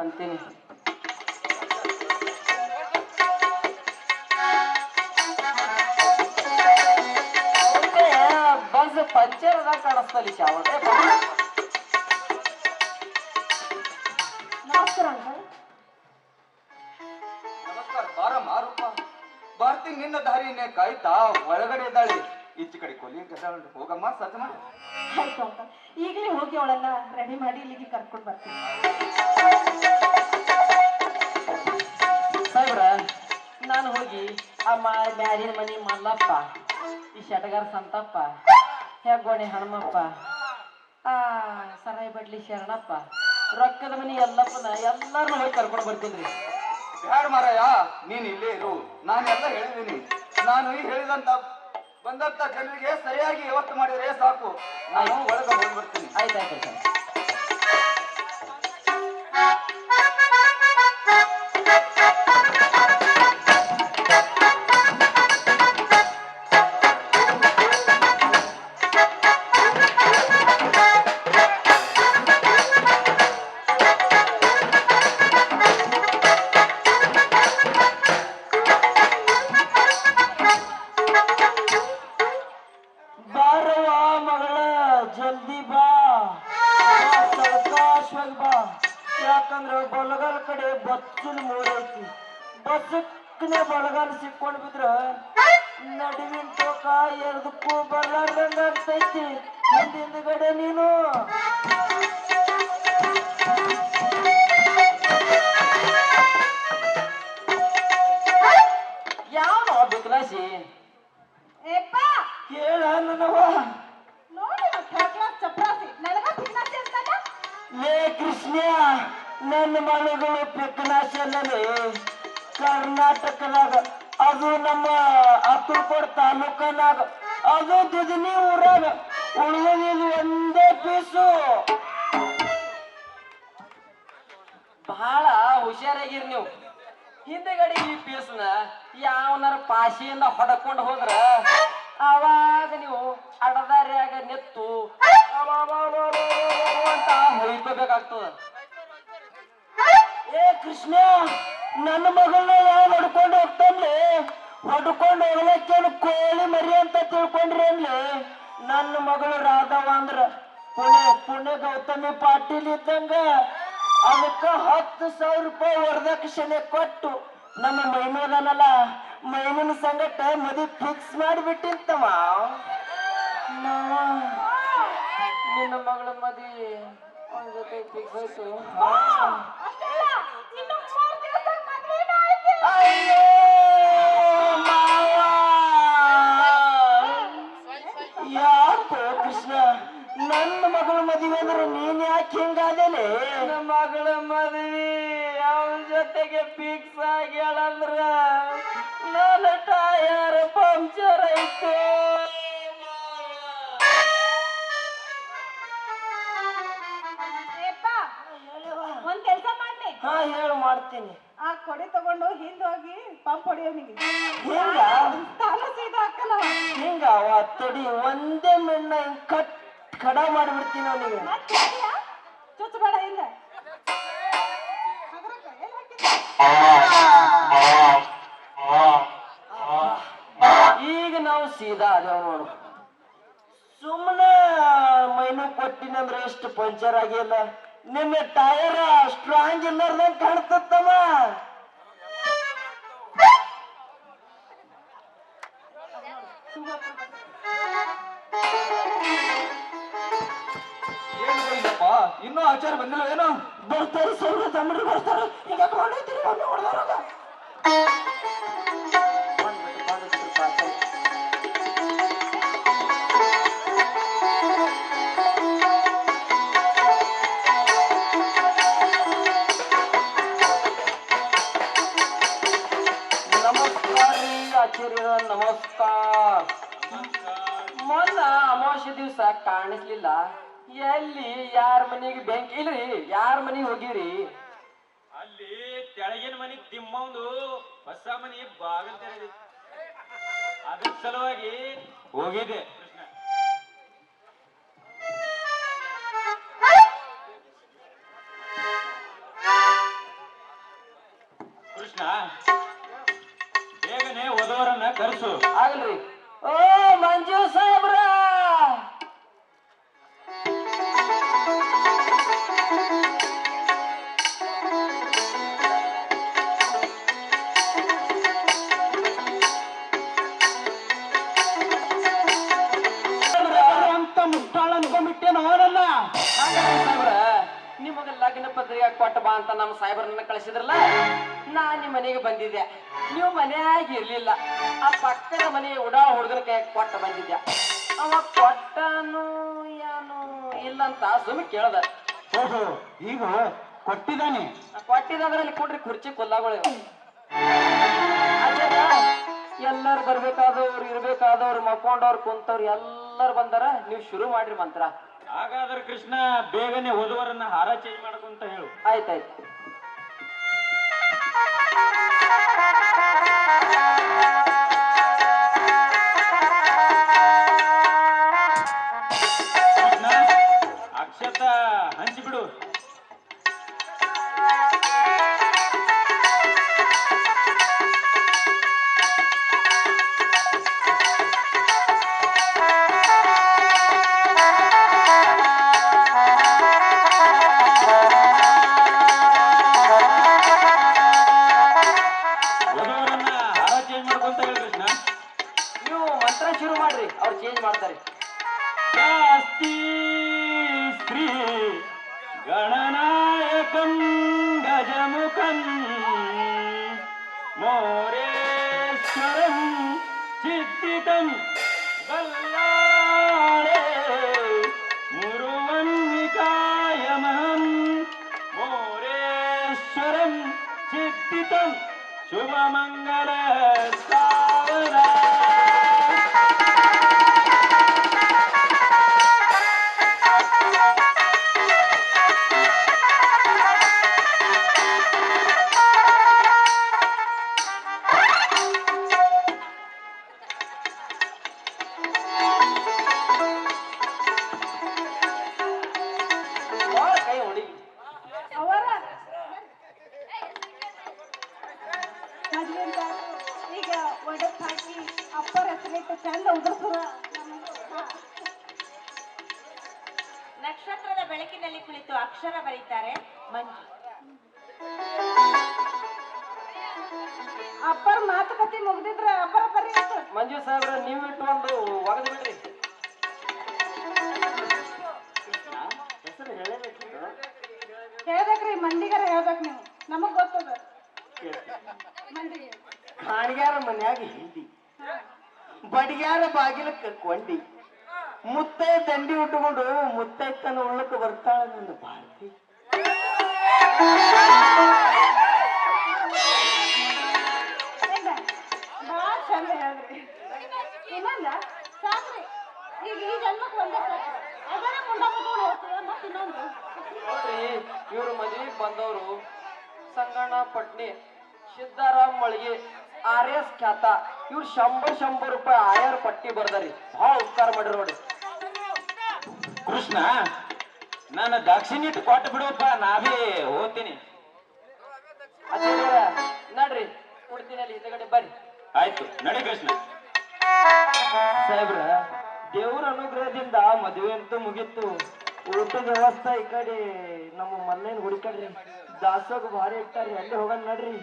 ಹೋಗ್ಯಾರ ಅಂತೀನಿ bus puncture ಅದ ಕಾಣಿಸ್ತಲ್ಲಿ ಶಾವ ನಮಸ್ಕಾರ ಅಂಕಲ್ ನಮಸ್ಕಾರ ಬಾರಮ್ಮ ರೂಪ ಬರ್ತೀನಿ ನಿನ್ನ ದಾರಿನೇ ಕಾಯ್ತಾ ಒಳಗಡೆ ಇದ್ದಾಳೆ ಈಚೆ ಕಡೆ ಕೊಲಿ ಗದ್ದಾಳು ಹೋಗಮ್ಮ ಸಜ್ಜ ಮಾಡು ಆಯ್ತು ಅಂಕಲ್ ಈಗಲೇ ಹೋಗಿ ಅವಳನ್ನ ರೆಡಿ ಮಾಡಿ ಇಲ್ಲಿಗೆ ಕರ್ಕೊಂಡು ಬರ್ತೀನಿ ಹೋಗಿ ಬ್ಯಾರಿನ ಮನೆ ಮಲ್ಲಪ್ಪ. ಈ ಶಟಗಾರ ಸಂತಪ್ಪ. ಹೆಗ್ಗೋಣಿ ಹನುಮಪ್ಪ. ಆ ಸರಾಯಿ ಬಡ್ಲಿ ಶರಣಪ್ಪ. ರೊಕ್ಕದ ಮನೆ ಎಲ್ಲಪ್ಪನ ಎಲ್ಲಾರನ್ನ ಹೋಗಿ ಕರ್ಕೊಂಡು ಬರ್ತೀನಿ. ಬ್ಯಾಡ ಮಾರಾಯ ನೀನ್ ಇಲ್ಲೇ ಇರು. ನಾನೆಲ್ಲ ಹೇಳಿದ್ದೀನಿ ನಾನು ಈ ಹೇಳಿದಂತ ಬಂದಂತ ಜನರಿಗೆ ಸರಿಯಾಗಿ ವ್ಯವಸ್ಥೆ ಮಾಡಿದ್ರೆ ಸಾಕು. ನಾನು ಒಳಗೆ ಹೋಗಿ ಬರ್ತೀನಿ. ಆಯ್ತಾಯ್ತು ಸರ್ ಯಾಕಂದ್ರ ಬಲಗಾಲ ಕಡೆ ಬಚ್ಚಲ್ ಮೂರೈತಿ ಬಸ್ಸಕ್ಕನೆ ಬಲಗಾಲ ಸಿಕ್ಕೊಂಡ್ ಬಿದ್ರ ನಡುವಿನ ತೋಕ ಎರ್ದಕ್ಕೂ ಬರ್ಲಾರ್ದಂಗ ಆಗ್ತೈತಿ. ಹಿಂದಿಂದಗಡೆ ನೀನು. ಯಾವ ಬಿಕ್ಲಾಸಿ ಕೇಳ ನನವ. ಲೇ ಕೃಷ್ಣ, ನನ್ನ ಮನೆಗಳು ಪಿಕ್ಕನಾಶನಲ್ಲಿ ಕರ್ನಾಟಕದಾಗ, ಅದು ನಮ್ಮ ಅಕ್ಕಲಕೋಡ್ ತಾಲೂಕನಾಗ, ಅದು ದುದಿನಿ ಊರಾಗ. ಉಳಿದಿದ್ದು ಒಂದೇ ಪೀಸು. ಬಹಳ ಹುಷಾರಾಗಿರಿ ನೀವು. ಹಿಂದೆಗಡೆ ಈ ಪೀಸ್ನ ಯಾವನಾರ ಪಾಶಿಯಿಂದ ಹೊಡ್ಕೊಂಡು ಹೋದ್ರ, ಅವಾಗ ನೀವು ಅಡದಾರ್ಯಾಗ ನಿತ್ತು ಅಬಾಬಾಬಾಬಾಬಾ ಏ ಕೃಷ್ಣ ನನ್ನ ಮಗಳನ್ನ ಯಾವ ಹೊಡ್ಕೊಂಡು ಹೋಗ್ತಾನ್ಲಿ? ಹೊಡ್ಕೊಂಡು ಹೋಗ್ಲಕ್ಕೇನು ಕೋಳಿ ಮರಿ ಅಂತ ತಿಳ್ಕೊಂಡ್ರೇನ್ಲಿ? ನನ್ನ ಮಗಳು ರಾಧವ ಅಂದ್ರ ಪುಣೆ ಪುಣೆ ಗೌತಮಿ ಪಾಟೀಲ್ ಇದ್ದಂಗ ಅದಕ್ಕ ಹತ್ತು ಸಾವಿರ ರೂಪಾಯಿ ವರದಕ್ಷಿಣೆ ಕೊಟ್ಟು ನಮ್ಮ ಮೈನೂರನಲ್ಲ ಮೈಮನ ಸಂಗಟ ಮದಿ ಫಿಕ್ಸ್ ಮಾಡಿಬಿಟ್ಟಿಂತವ ನಿನ್ನ ಮಗಳ ಮದಿ ಅವನ ಜೊತೆ ಫಿಕ್ಸ್ ಐತಿ ಕೃಷ್ಣ ನನ್ನ ಮಗಳು ಮದುವೆ ಅಂದ್ರೆ ನೀನ್ ಯಾಕೆ ಹಿಂಗಾದೇನೆ ನನ್ನ ಮಗಳ ಮದುವೆ ಅವನ ಜೊತೆಗೆ ಫಿಕ್ಸ್ ಆಗ್ಯಾಳಂದ್ರ ನನ್ನ ಟಯರ್ ಪಂಕ್ಚರ್ ಆಯ್ತು ಒಂದ್ ಕೆಲ್ಸ ಮಾಡ್ಲಿ. ಹಾ ಹೇಳು ಮಾಡ್ತೀನಿ. ಆ ಕೊಡೆ ತಗೊಂಡು ಹಿಂದ್ ಹೋಗಿ ಪಂಪ್ ಹೊಡಿಯೋನಿಗೆ ಹಿಂಗ? ತಾಲ ಸೀದಾ ಹಾಕಲ್ಲ. ಹಿಂಗ ಅವ ತಡಿ ಒಂದೇ ಮೆಣ್ಣ ಹಿಂಗ್ ಕಟ್ ಕಡ ಮಾಡಿಬಿಡ್ತೀನಿ ಅವನಿಗೆ. ಮತ್ತೆ ಚುಚ್ಚಬೇಡ ಹಿಂದೆ. ಹಗರಕ್ಕ, ಎಲ್ಲಿ ಹಾಕಿದ್ದೆ? ಈಗ ನಾವು ಸೀದಾ ಅದೇವ್ ನೋಡು. ಸುಮ್ಮನೆ ಮೈನು ಕೊಟ್ಟಿನಂದ್ರೆ ಎಷ್ಟು ಪಂಚರ್ ಆಗಿಲ್ಲ ನಿನ್ನ ಟೈರ್ ಸ್ಟ್ರಾಂಗ್ ಇಲ್ಲಾರ್ದಂಗ್ ಕಾಣ್ತತ್ತಮ್ಮ ಇನ್ನೂ ಆಚಾರ ಬಂದಿಲ್ಲ ಏನೋ? ಬರ್ತಾರೆ ಸೌರ ತಮಿಳು ಬರ್ತಾರೆ. ಈಗ ಕೊಂಡೈತಿರಿ ಒಮ್ಮೆ ಹೊಡೆದವ್ರಾಗ ಕಾಣಿಸ್ಲಿಲ್ಲ. ಎಲ್ಲಿ? ಯಾರ ಮನೆಗೆ ಬೆಂಕಿ ಇಲ್ರಿ? ಯಾರ ಮನೆಗೆ ಹೋಗಿರಿ? ಅಲ್ಲಿ ತೆಳಗಿನ ಮನೆ ತಿಮ್ಮವನು ಹೊಸ ಮನೆ ಬಾಗಿಲು ತೆರೆದಿ ಅದ್ರ ಸಲುವಾಗಿ ಹೋಗಿದೆ ಕೃಷ್ಣ ಬೇಗನೆ ಓದೋರನ್ನ ಕರೆಸು. ಆಗಲ್ರಿ ಓ ಮಂಜು ಸರ್ ನಿಮಗ ಲಗ್ನ ಪತ್ರಿಕೆ ಕೊಟ್ಟ ಬಾ ಅಂತ ನಮ್ಮ ಸಾಹೇಬ್ರನ್ನ ಕಳಿಸಿದ್ರಲ್ಲ? ನಾ ನಿಮ್ಮ ಮನೆಗೆ ಬಂದಿದ್ದೆ. ನೀವು ಮನೆಯಾಗ ಇರ್ಲಿಲ್ಲ. ಆ ಪಕ್ಕದ ಮನೆ ಉಡಾಳ ಹುಡುಗನ ಕೈ ಕೊಟ್ಟ ಬಂದಿದ್ದೆ. ಅವ ಕೊಟ್ಟನು ಏನು ಇಲ್ಲಂತ ಸುಮ್ಮನೆ ಕೇಳ್ದ ಓಹೋ ಈಗ ಕೊಟ್ಟಿದ್ದಾನೆ? ಕೊಟ್ಟಿದ್ರಲ್ಲಿ ಕೊಡ್ರಿ ಕುರ್ಚಿ ಕೊಲ್ಲಾಗಳು ಎಲ್ಲರೂ ಬರ್ಬೇಕಾದವ್ರು ಇರ್ಬೇಕಾದವ್ರು ಮಕ್ಕೊಂಡವ್ರು ಕುಂತವ್ರು ಎಲ್ಲರೂ ಬಂದಾರ ನೀವು ಶುರು ಮಾಡ್ರಿ ಮಂತ್ರ. ಹಾಗಾದ್ರೆ ಕೃಷ್ಣ ಬೇಗನೆ ಓದುವರನ್ನ ಹಾರ ಚೇಂಜ್ ಮಾಡ್ಕೊಂತ ಹೇಳು. ಆಯ್ತಾಯ್ತು. मोरेश्वरं सिद्धितं वल्लारे मुरुवन्विकायमहम् मोरेश्वरं सिद्धितं शुभमङ्गलस्ता ಅಕ್ಷರ ಬರೀತಾರೆ ಮಂಜು. ಅಪ್ಪರ ಮಾತುಕತೆ ಮುಗ್ದಿದ್ರ ಅಪ್ಪರ ಬರ್ರಿ ಅಂತ. ಮಂಜು ಸಾಹೇಬ್ರ ನೀವು ಇಟ್ಕೊಂಡು ಒಗದು ಬಿಡ್ರಿ. ಹೆಸರು ಹೇಳಬೇಕಿತ್ತು? ಹೇಳ್ಬೇಕ್ರಿ ಮಂದಿಗಾರ ಹೇಳ್ಬೇಕು ನೀವು. ನಮಗ್ ಗೊತ್ತದ. ಮಂದಿಗೆ ಕಾಣಿಗಾರ ಮನ್ಯಾಗ ಹಿಂದಿ. ಬಡಿಗಾರ ಬಾಗಿಲಕ್ಕೆ ಕೊಂಡಿ. ಮುತ್ತೈ ದಂಡಿ ಉಟ್ಟುಕೊಂಡು ಮುತ್ತೈತನ ಉಳ್ಳಕ್ಕೆ ಬರ್ತಾಳೆ ನನ್ನ ಭಾರತಿ. ಇವ್ರು ಮದ್ವಿಗೆ ಬಂದವರು ಸಂಗಣ್ಣ ಪಟ್ನಿ ಸಿದ್ದಾರಾಮ್ ಮಳಿಗೆ ಆರ್ ಎಸ್ ಖ್ಯಾತ. ಇವ್ರು ಶಂಬರ್ ಶಂಬರ್ ರೂಪಾಯಿ ಆಯರ್ ಪಟ್ಟಿ ಬರ್ದಾರಿ. ಭಾಳ ಉಪಕಾರ ಮಾಡಿರಿ ನೋಡಿ ಕೃಷ್ಣ ನಾನು ದಕ್ಷಿಣ ಇಟ್ಟು ಕೊಟ್ಟು ಬಿಡುವಪ್ಪ ನಾವೇ ಹೋಗ್ತೀನಿ. ನಡ್ರಿ ಕುಡ್ತೀನಿ ಅಲ್ಲಿ ಹಿಂದಗಡೆ ಬರ್ರಿ. ಆಯ್ತು ನಡಿ ಕೃಷ್ಣ. ಸಾಹೇಬ್ರ ದೇವ್ರ ಅನುಗ್ರಹದಿಂದ ಮದುವೆ ಅಂತೂ ಮುಗೀತು. ಊಟದ ವ್ಯವಸ್ಥೆ ಈ ಕಡೆ ನಮ್ಮ ಮಲ್ಲೇನ್ ಹುಡುಕಡ್ರಿ ದಾಸೋಗ ಭಾರಿ ಇಟ್ಟಾರಿ ಅಲ್ಲಿ ಹೋಗನ್ ನಡ್ರಿ.